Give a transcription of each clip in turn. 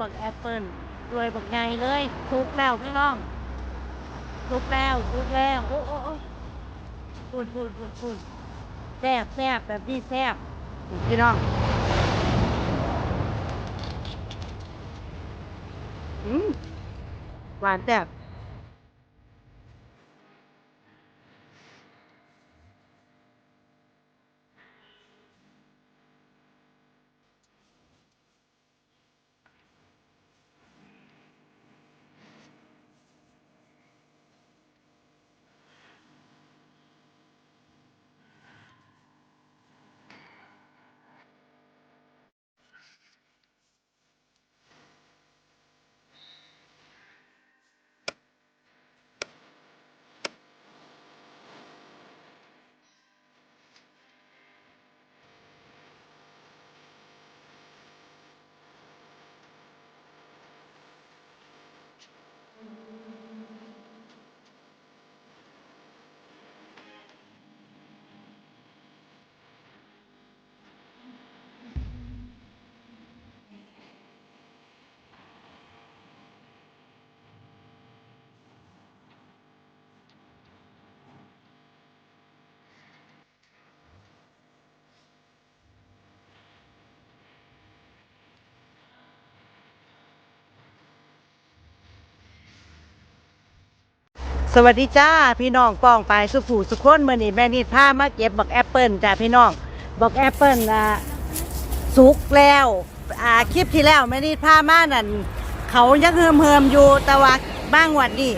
บักแอปเปิลรวยบักไงเลยทุกแล้วพี่น้องทุกแล้วทุกแล้วโอ้โอ้โอ้พูดพูดพูดพูดแซ่บแซ่บแบบนี้แซ่บพี่น้องอืมหวานแซ่บ Mm-hmm. สวัสดีจ้าพี่น้องป้องไปสุผูสุขคนเมื่อนี้แม่นิดพามาเก็บบักแอปเปิลจ้าพี่น้องบักแอปเปิลอะสุกแล้วอ่าคลิปที่แล้วแม่นิดพามานั่นเขายังเฮิมเฮิมอยู่แต่ว่าบ้างวันนี้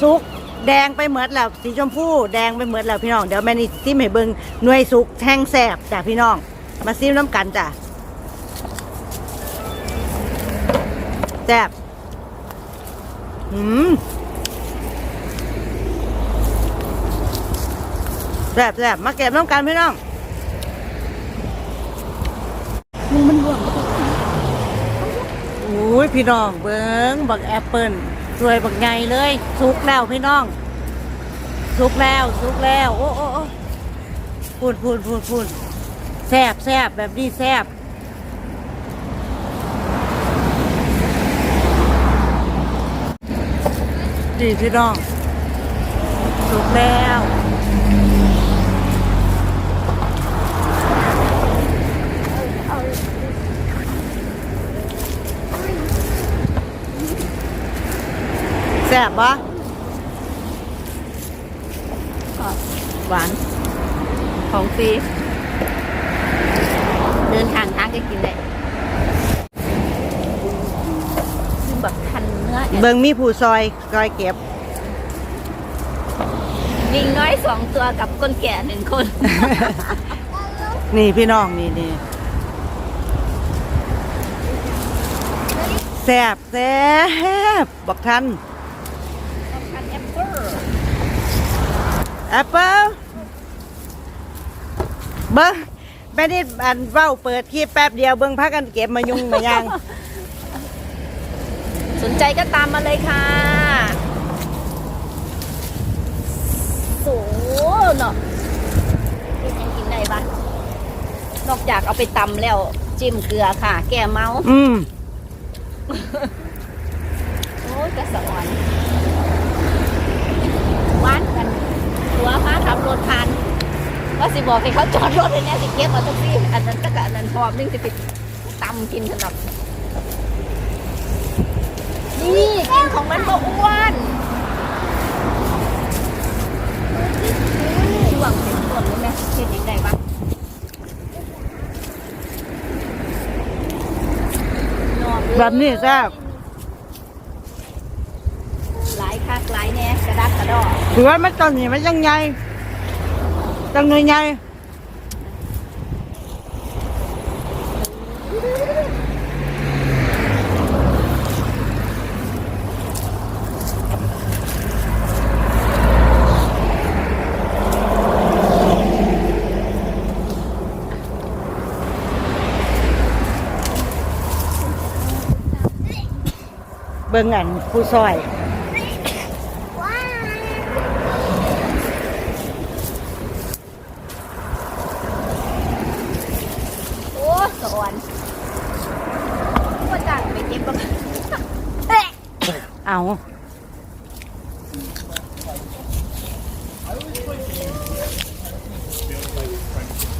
สุกแดงไปเหมือนแล้วสีชมพูแดงไปเหมือนแล้วพี่น้องเดี๋ยวแม่นิดซิมให้เบิงหน่วยสุกแห้งแสบจ้าพี่น้องมาซิมน้ำกันจ้าแสบอืม แซ่บแซ่บมาเก็บน้ำกันพี่น้องมึงมันรวมโอ้ยพี่น้องเบิ้งบักแอปเปิลสวยบักไงเลยสุกแล้วพี่น้องสุกแล้วสุกแล้ว โอ้โอ้โอ้พูดพูดพูดพูดแซ่บแซ่บแบบนี้แซ่บดีพี่น้องสุกแล้ว แซ่บปะหวาน ของฟรี เดินทางทางก็กินได้คือแบบทันเนื้อแอบเบิงมีผู้ซอยซอยเก็บลิงน้อยสองตัวกับคนแก่หนึ่งคน นี่พี่น้องนี่นี่แซ่บแซ่บบอกทัน ทันแอปเปิ้ล แอปเปิ้ลเบิ้งแม่นิดอันเว้าเปิดคลิปแป๊บเดียวเบิ้งพักกันเก็บมายุงมายังสนใจก็ตามมาเลยค่ะโสูเนาะกินยังกินได้ปะนอกจากเอาไปตำแล้วจิ้มเกลือค่ะ แก้เมา อืมโอ้ยกระสอนหวานกัน ตัวมาขับรถผ่านว่าสิบอกให้เขาจอดรถเลยเนี่สิเก็บเอาทุกที่อันนั้นก็กอันนั้นหอมนึงสิไปตำกินขนาดนี่กินของมันก็อ้วนช่วงเป็นต้นรู้ไหมเห็นยังไงบ้างแบบนี้แซ่บหลายคักหลายแน่กระดักกระดอก ถือว่ามันตอนนี้มันยังไงจังเลยไงเบิ่งอันผู้ซอย โอ้สอนว่าจ้างไปเก็บบ้าง เอา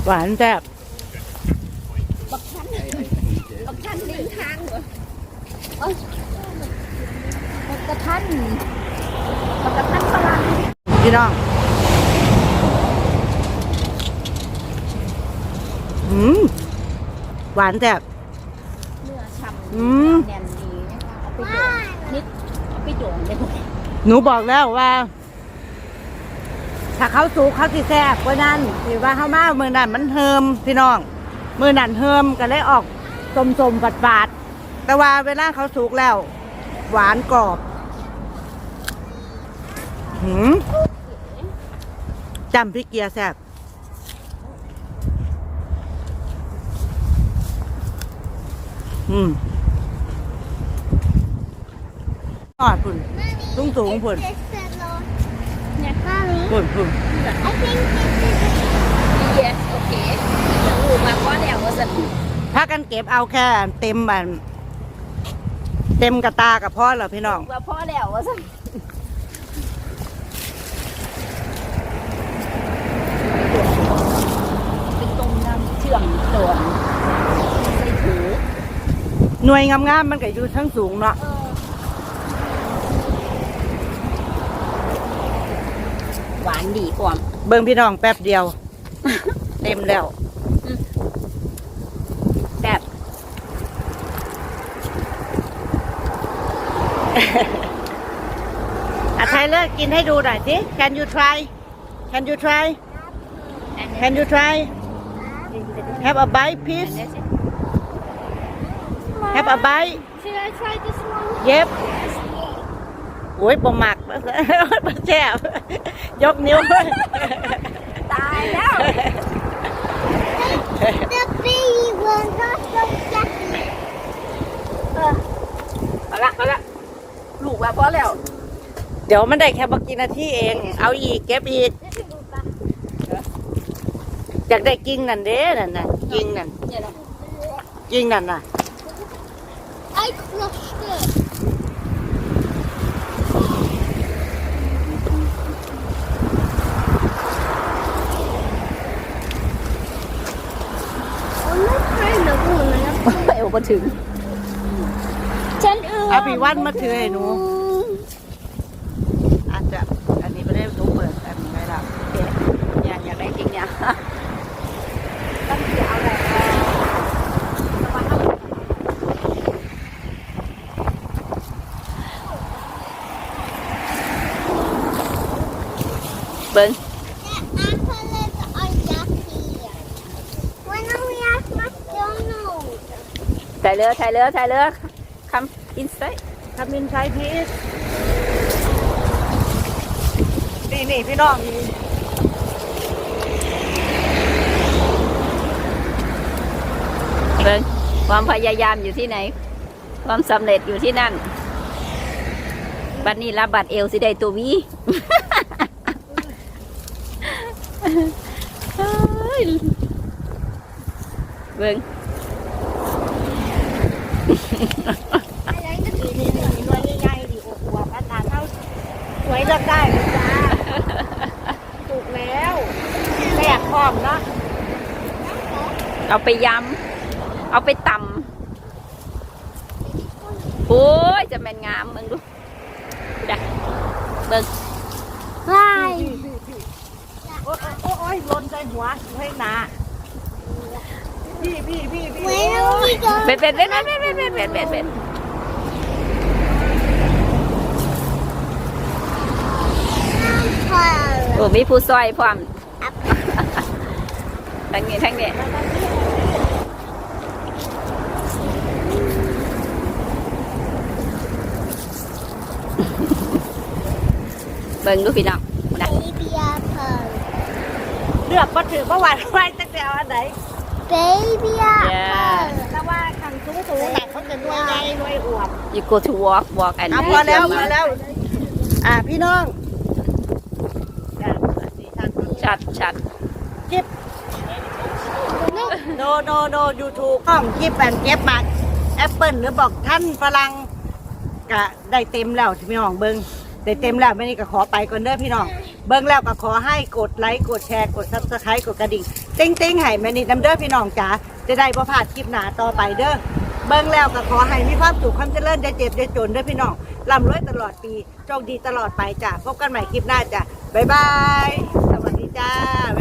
หวานแซ่บบักชันบักชันลิงทางเหรอเอ้ยบักกระทันบักกระทันฝรั่งพี่น้องอืมหวานแซ่บเนื้อฉ่ำอืมแน่นดีนะคะเอาไปโดดนิดเอา ไปโดดเลยหนูบอกแล้วว่า ถ้าเขาสูเขาสิแซ่บกว่านั้นที่ว่าเขามามือนั้นมันเฮิมพี่น้องมือนั้นเฮิมก็เลยออกสมสมๆบาดบาดแต่ว่าเวลาเขาสุกแล้ว หวานกรอบหืมจำพริกเกียแซ่บอืม อดพุ่นสูงสูงๆพุ่นเนี่ยพุ่นพุ่น yes โอเคจะรู้มาเพราะแล้วว่าสันถ้ากันเก็บเอาแค่เต็มบันเต็มกระตากับพ่อเหรอพี่น้องว่าเพราะแล้วว่าสันเป็นตรงน้ำเชื่อมตัวใส่ถูหน่วยงามๆมันก็อยู่ทั้งสูงเนาะ หวานดีกว่าเบิ่งพี่น้องแป๊บเดียว เต็มแล้วแบบอะไทยเลิกกินให้ดูหน่อยสิ Can you try Can you try Can you try Have a bite please Have a bite Should I try this one? Yep โอ้ยบ่หมักบ่แซ่บยกนิ้ว ตายแล้ว The baby was not so fluffy. เอาละเอาละลูกว่าเพราะแล้ว เดี๋ยวมันได้แค่บกี่นาทีเอง เอาอีกเก็บอีกอยากได้กิ่งนั่นเด้นั่นน่ะกิ่งนั่นเนี่ยนะกิ่งนั่นน่ะ I crushed it. เอวมาถึง ฉันเออเอาปีวันมาถือให้หนู อาจจะอันนี้ไม่ได้หนูเปิดอันนี้ไม่ได้อยากอยากได้จริงเนี่ยต้องเสียเอาแหละเบิ้ง ถ่ายเรือถ่ายเรือถ่ายเรือคำอินไซต์ทำมินใช้พีชนี่นี่พี่น้องเบิ้งความพยายามอยู่ที่ไหน ความสำเร็จอยู่ที่นั่น บัดนี้รับบัตรเอลสิได้ตัววีเฮ้ยเบิ้งนี่นี่นี่หน่วยใหญ่ๆดิอวบๆอันนั้นเท่าสวยเลือกได้เลยจ้าถูกแล้วแซ่บพร้อมเนาะเอาไปยำเอาไปตำโอ้ยจะแม่นงามมึงดูดูดะเบิ้ง Bye. โอ้ยโอ้ยโอ้ยหล่นใส่หัวให้หนา พี่พี่พี่พี่ When are we going? เป็นเป็นเป็นเป็นเป็นเป็นเป็นเป็นเป็น Apple. โอ้มีผู้ซอยพร้อมทั้งนี้ทั้งนี้เบิ้งดูพี่น้องนะเลือกมาถือประวัติไว้ตั้งแต่เอาอันไหน Baby apple. แต่ว่าขังสูงสูงหนักเขาจะด้วยใหญ่ด้วยอวบ you go to walk walk and อะพอแล้วพอแล้ว อะพี่น้องอะสี่ท่านชัดชัดคลิปโนโนโนยูทูบห้องคลิปแอนเก็บมาแอปเปิลหรือบอกท่านฝรั่งกะได้เต็มแล้วพี่น้องเบิ้งได้เต็มแล้วแม่นี่ก็ขอไปก่อนเด้อพี่น้อง เบิ้งแล้วก็ขอให้กดไลค์ กดแชร์ กดซับสไครต์กดกระดิ่งติ้งติ้งให้แม่นี่น้ำเด้อพี่น้องจ๋าจะได้บ่พลาดคลิปหนาต่อไปเด้อเบิ้งแล้วก็ขอให้มีความสุขความเจริญได้เจ็บได้จนเด้อพี่น้องร่ำรวยตลอดปีโชคดีตลอดไปจ้ะพบกันใหม่คลิปหน้าจ้ะบ๊ายบายสวัสดีจ้า